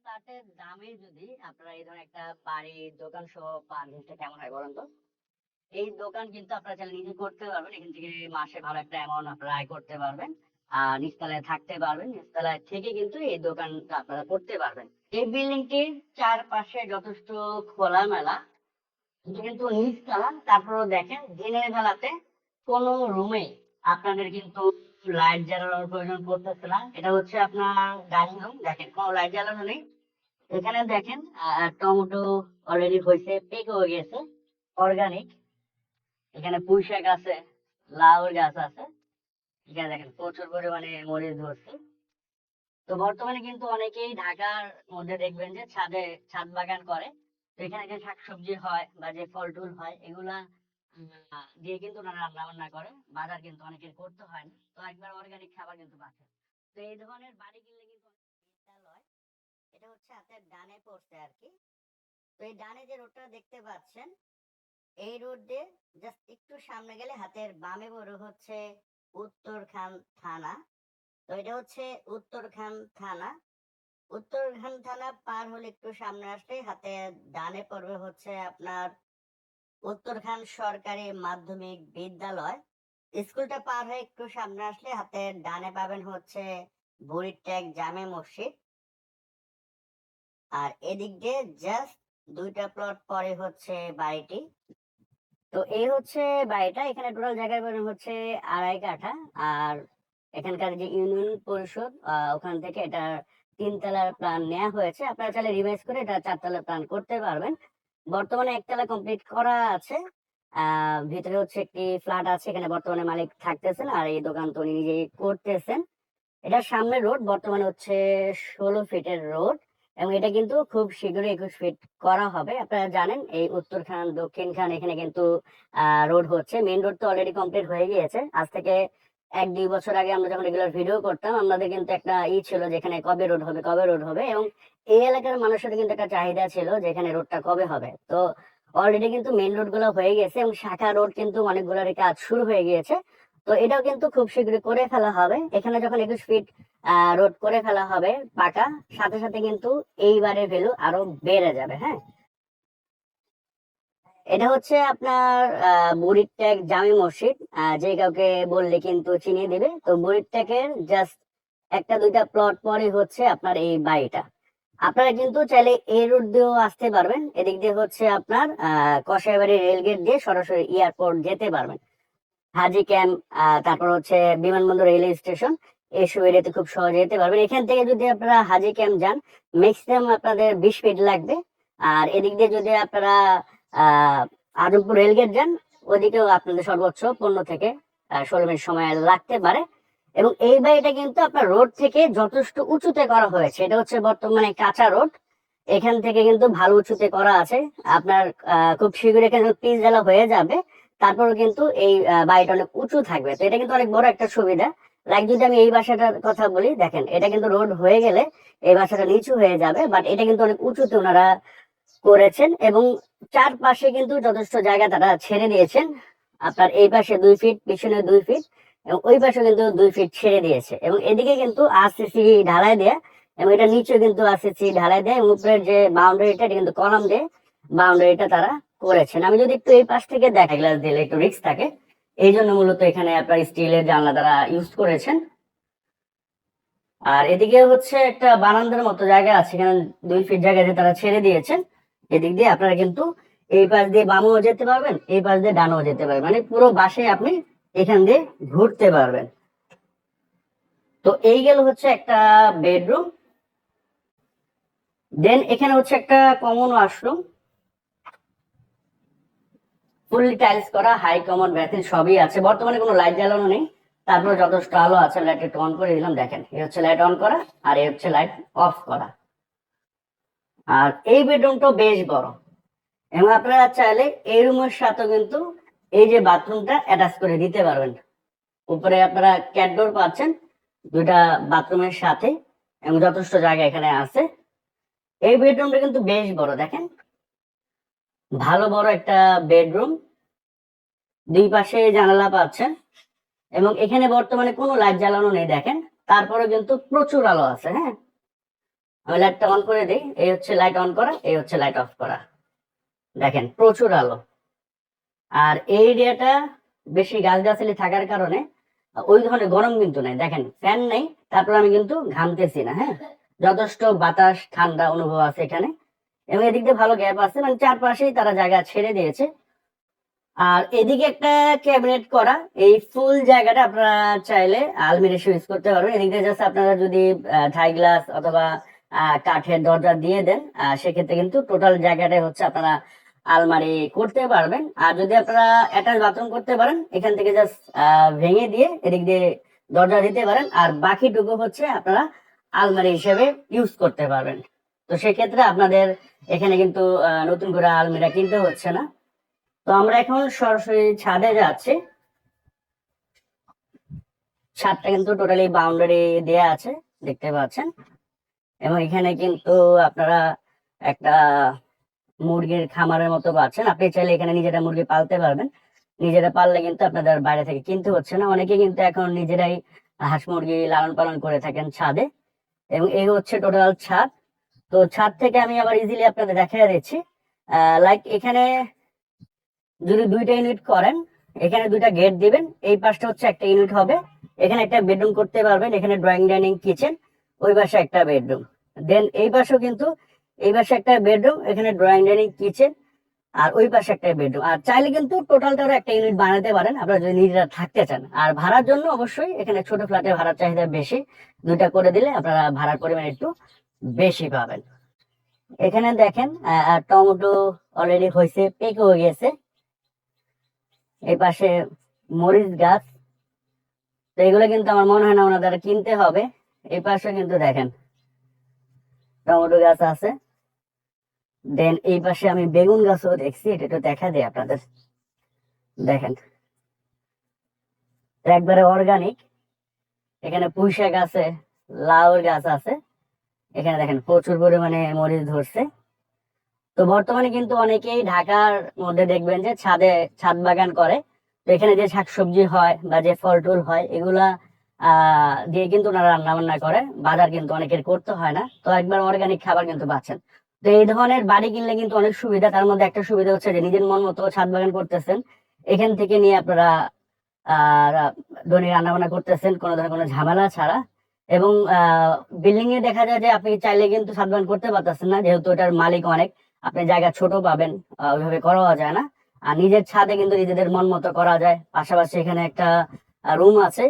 ফ্ল্যাটের দামে যদি আপনারা এই ধরনের একটা বাড়ি দোকান সহ পান, জিনিসটা কেমন হয় বলেন তো? এই দোকান কিন্তু আপনারা চাইলে নিজে করতে পারবেন, এখান থেকে মাসে ভালো একটা অ্যামাউন্ট আপনারা আয় করতে পারবেন। আর নিচতলায় থাকতে পারবেন, নিচতলায় থেকে কিন্তু এই দোকানটা আপনারা করতে পারবেন। এই বিল্ডিংটির চারপাশে যথেষ্ট খোলামেলা। এটা কিন্তু নিচতলা, তারপরেও দেখেন দিনের বেলাতে কোনো রুমে আপনাদের কিন্তু লাইট জ্বালানোর প্রয়োজন পড়তেছে না। এটা হচ্ছে আপনার ডাইনিং রুম দেখেন, কোনো লাইট জ্বালানো নেই। এখানে দেখেন টমেটো অলরেডি হয়েছে পেক হয়ে গেছে অর্গানিক এখানে পুঁই শাক আছে, লাউর গাছ আছে। এখানে দেখেন, প্রচুর পরিমাণে মরিচ ধরছে। তো বর্তমানে কিন্তু অনেকেই ঢাকার মধ্যে দেখবেন যে ছাদে, ছাদ বাগান করে। এখানে যে শাকসবজি হয় বা যে ফল টুল হয়, এগুলা দিয়ে কিন্তু ওনারা রান্না বান্না করে। বাজার কিন্তু অনেকের করতে হয় না। তো একবার অর্গানিক খাবার কিন্তু পাচ্ছে। তো এই ধরনের বাড়ি কিনলে কিন্তু বিদ্যালয় এটা হচ্ছে হাতের ডানে পড়ছে আর কি। তো এই ডানে যে রোডটা দেখতে পাচ্ছেন, এই রোড দিয়ে জাস্ট একটু সামনে গেলে হাতের বামে বড় হচ্ছে উত্তরখান থানা। তো এটা হচ্ছে উত্তরখান থানা। উত্তরখান থানা পার হলে একটু সামনে আসলে হাতে ডানে পড়বে হচ্ছে আপনার উত্তরখান সরকারি মাধ্যমিক বিদ্যালয়। স্কুলটা পার হয়ে একটু সামনে আসলে হাতে ডানে পাবেন হচ্ছে বুড়িরট্যাগ জামে মসজিদ। আর এদিক দিয়ে জাস্ট দুইটা প্লট পরে হচ্ছে বাড়িটি। তো এই হচ্ছে বাড়িটা, এখানে টোটাল জায়গার পরিমাণ হচ্ছে আড়াই কাঠা। আর এখানকার যে ইউনিয়ন পরিষদ ওখান থেকে এটা তিনতলার প্ল্যান নেওয়া হয়েছে। আপনারা চাইলে রিভাইজ করে এটা চারতলার প্ল্যান করতে পারবেন। বর্তমানে একতলা কমপ্লিট করা আছে। ভিতরে হচ্ছে একটি ফ্ল্যাট আছে, এখানে বর্তমানে মালিক থাকতেছেন আর এই দোকান তো উনি নিজেই করতেছেন। এটা সামনে রোড, বর্তমানে হচ্ছে ষোলো ফিটের রোড এবং এটা কিন্তু খুব শীঘ্রই একুশ ফিট করা হবে। আপনারা জানেন, এই উত্তর খান দক্ষিণ খান এখানে কিন্তু রোড হচ্ছে। মেইন রোড তো অলরেডি কমপ্লিট হয়ে গিয়েছে। আজ থেকে এক দুই বছর আগে আমরা যখন রেগুলার ভিডিও করতাম, আমাদের কিন্তু একটা ই ছিল যেখানে কবে রোড হবে, কবে রোড হবে এবং এই এলাকার মানুষের কিন্তু একটা চাহিদা ছিল যে এখানে রোডটা কবে হবে। তো অলরেডি কিন্তু মেইন রোডগুলো হয়ে গেছে এবং শাখা রোড কিন্তু অনেকগুলোর কাজ শুরু হয়ে গিয়েছে। তো এটাও কিন্তু খুব শীঘ্রই করে ফেলা হবে। এখানে যখন একুশ ফিট রোড করে ফেলা হবে পাকা, সাথে সাথে কিন্তু এইবারের ভ্যালু আরও বেড়ে যাবে হ্যাঁ? এটা হচ্ছে আপনার বুড়ির ট্যাগ জামি মসজিদ। যে কাউকে বললে কিন্তু চিনিয়ে দিবে। তো বুড়ির ট্যাগের জাস্ট একটা, দুইটা প্লট পরে হচ্ছে আপনার এই বাড়িটা। আপনারা কিন্তু চাইলে এই রুট দিয়েও আসতে পারবেন। এদিক দিয়ে হচ্ছে আপনার কষাইবাড়ি রেলগেট দিয়ে সরাসরি এয়ারপোর্ট যেতে পারবেন। হাজি ক্যাম্প তারপর হচ্ছে বিমানবন্দর রেলওয়ে স্টেশন এইসব এরিয়াতে খুব সহজে যেতে পারবেন। এখান থেকে যদি আপনারা হাজি ক্যাম্প যান ম্যাক্সিমাম আপনাদের বিশ মিনিট লাগবে। আর এদিক দিয়ে যদি আপনারা আদমপুর রেলগেট যান, ওদিকেও আপনাদের সর্বোচ্চ পনেরো থেকে ষোলো মিনিট সময় লাগতে পারে। এবং এই বাড়িটা কিন্তু আপনার রোড থেকে যথেষ্ট উঁচুতে করা হয়েছে। এটা হচ্ছে বর্তমানে কাঁচা রোড। এখান থেকে কিন্তু ভালো উঁচুতে করা আছে। আপনার খুব শীঘ্রই এখানে পিচ জ্বালা হয়ে যাবে। তারপরে কিন্তু এই বাড়িটা অনেক উঁচু থাকবে। তো এটা কিন্তু অনেক বড় একটা সুবিধা। লাইক যদি আমি এই বাসাটার কথা বলি, দেখেন, এটা কিন্তু রোড হয়ে গেলে এই বাসাটা নিচু হয়ে যাবে, বাট এটা কিন্তু অনেক উঁচুতে ওনারা করেছেন এবং চারপাশে কিন্তু যথেষ্ট জায়গা তারা ছেড়ে দিয়েছেন। আপনার এই পাশে দুই ফিট পিছনে দুই ফিট এবং ওই পাশে কিন্তু দুই ফিট ছেড়ে দিয়েছে এবং এদিকে কিন্তু আরসিসি ঢালাই দেয়া এবং এটা নিচে কিন্তু আরসিসি ঢালাই দেয় এবং উপরের যে বাউন্ডারিটা এটা কিন্তু কলাম দিয়ে বাউন্ডারিটা তারা করেছেন। আমি যদি একটু এই পাশ থেকে দেখা গ্লাস দিলে একটু রিস্ক থাকে। এই জন্য মূলত এখানে আপনার স্টিলের জানলা তারা ইউজ করেছেন। আর এদিকে হচ্ছে একটা বারান্দার মতো জায়গা আছে, এখানে দুই ফিট জায়গাতে তারা ছেড়ে দিয়েছেন। এদিক দিয়ে আপনারা কিন্তু এই পাশ দিয়ে বামও যেতে পারবেন, এই পাশ দিয়ে ডানও যেতে পারবেন। মানে পুরো বাসে আপনি এখান দিয়ে ঘুরতে পারবেন। তো এই গেল হচ্ছে একটা বেডরুম। দেন এখানে হচ্ছে একটা কমন ওয়াশরুম। ফুললি টাইলস করা, হাই কমন ব্যাথিন সবই আছে। বর্তমানে কোনো লাইট জ্বালানো নেই। তারপর যথেষ্ট আলো আছে। লাইট একটু অন করে দিলাম, দেখেন। এই হচ্ছে লাইট অন করা আর এই হচ্ছে লাইট অফ করা। আর এই বেডরুমটাও বেশ বড়। এবং আপনারা চাইলে এই রুমের সাথে কিন্তু এই যে বাথরুমটা অ্যাটাচ করে দিতে পারবেন। উপরে আপনারা ক্যাটডোর পাচ্ছেন, দুইটা বাথরুমের সাথে এবং যথেষ্ট জায়গা এখানে আছে। এই বেডরুমটা কিন্তু বেশ বড়, দেখেন। ভালো বড় একটা বেডরুম। দুই পাশে জানালা পাচ্ছেন এবং এখানে বর্তমানে কোনো লাইট জ্বালানো নেই, দেখেন। তারপরে কিন্তু প্রচুর আলো আছে হ্যাঁ? আমি লাইটটা অন করে দিই, এই হচ্ছে লাইট অন করা, এই হচ্ছে লাইট অফ করা। দেখেন, প্রচুর আলো। আর এই এরিয়াটা বেশি গাছগাছালি থাকার কারণে, ওই ধরনের গরম কিন্তু নাই। দেখেন ফ্যান নেই, তারপর আমি কিন্তু ঘামতেছি না হ্যাঁ? যথেষ্ট বাতাস, ঠান্ডা অনুভব আছে এখানে। এবং এদিক দিয়ে ভালো গ্যাপ আছে মানে চারপাশেই তারা জায়গা ছেড়ে দিয়েছে। আর এদিকে একটা ক্যাবিনেট করা, এই ফুল জায়গাটা আপনারা চাইলে আলমিরা ইউজ করতে পারবেন। এদিক দিয়ে জাস্ট আপনারা যদি থাই গ্লাস অথবা কাঠের দরজা দিয়ে দেন। সেক্ষেত্রে কিন্তু টোটাল জায়গাটাই হচ্ছে আপনারা আলমারি করতে পারবেন। আর যদি আপনারা অ্যাটাচ বাথরুম করতে পারেন, এখান থেকে জাস্ট ভেঙে দিয়ে এদিক দিয়ে দরজা দিতে পারেন। আর বাকিটুকু হচ্ছে আপনারা আলমারি হিসেবে ইউজ করতে পারবেন। তো সেক্ষেত্রে আপনাদের এখানে কিন্তু নতুন করে আলমিরা কিনতে হচ্ছে না। তো আমরা এখন সরাসরি ছাদে যাচ্ছি। ছাদটা কিন্তু টোটালি বাউন্ডারি দেয়া আছে, দেখতে পাচ্ছেন। এবং এখানে কিন্তু আপনারা একটা মুরগির খামারের মতো পাচ্ছেন। আপনি চাইলে এখানে নিজেরা মুরগি পালতে পারবেন। নিজেরা পাললে কিন্তু আপনাদের বাইরে থেকে কিনতে হচ্ছে না। অনেকে কিন্তু এখন নিজেরাই হাঁস মুরগি লালন পালন করে থাকেন ছাদে। এবং এই হচ্ছে টোটাল ছাদ। তো ছাদ থেকে আমি আবার ইজিলি আপনাদের দেখিয়ে দিচ্ছি। লাইক এখানে যদি দুইটা ইউনিট করেন, এখানে দুইটা গেট দিবেন। এই পাশটা হচ্ছে একটা ইউনিট হবে। এখানে একটা বেডরুম করতে পারবেন। এখানে ড্রয়িং ডাইনিং কিচেন ওই পাশে একটা বেডরুম দেন এই পাশেও কিন্তু, এই পাশে একটা বেডরুম এখানে ড্রয়িং ডাইনিং কিচেন আর ওই পাশে একটা বেডরুম আর চাইলে কিন্তু টোটালটা একটা ইউনিট বানাতে পারেন, আপনারা যদি নিজেরা থাকতে চান। আর ভাড়ার জন্য অবশ্যই এখানে ছোট ফ্ল্যাটের ভাড়ার চাহিদা বেশি। দুইটা করে দিলে আপনারা ভাড়ার পরিমাণ একটু বেশি পাবেন। এখানে দেখেন টমেটো অলরেডি হয়েছে, পেকে হয়ে গেছে। এই পাশে মরিচ গাছ। তো এগুলো কিন্তু আমার মনে হয় না ওনাদের কিনতে হবে। এই পাশে কিন্তু দেখেন টমেটো গাছ আছে। দেন এই পাশে আমি বেগুন গাছও দেখছি, এটা একটু দেখা দেয় আপনাদের। দেখেন। একবারে অর্গানিক এখানে পুঁই শাক আছে, লাউর গাছ আছে। এখানে দেখেন প্রচুর পরিমাণে মরিচ ধরছে। তো বর্তমানে কিন্তু অনেকেই ঢাকার মধ্যে দেখবেন যে ছাদে, ছাদ বাগান করে। তো এখানে যে শাকসবজি হয় বা যে ফল টুল হয়, এগুলা দিয়ে কিন্তু ওনারা রান্না বান্না করে। বাজার কিন্তু অনেকের করতে হয় না। তো একবার অর্গানিক খাবার কিন্তু পাচ্ছেন। তো এই ধরনের বাড়ি কিনলে কিন্তু অনেক সুবিধা। তার মধ্যে একটা সুবিধা হচ্ছে যে নিজের মন মতো ছাদ বাগান করতেছেন। এখান থেকে নিয়ে আপনারা দৈনিক রান্না বান্না করতেছেন, কোনো ধরনের কোনো ঝামেলা ছাড়া। এবং বিল্ডিং এ দেখা যায় যে আপনি চাইলে কিন্তু ছাদ বাগান করতে পারতেছেন না। যেহেতু এটার মালিক অনেক, আপনি জায়গা ছোট পাবেন ওইভাবে করা যায় না। আর নিজের ছাদে কিন্তু নিজেদের মন মতো করা যায়। পাশাপাশি এখানে একটা রুম আছে।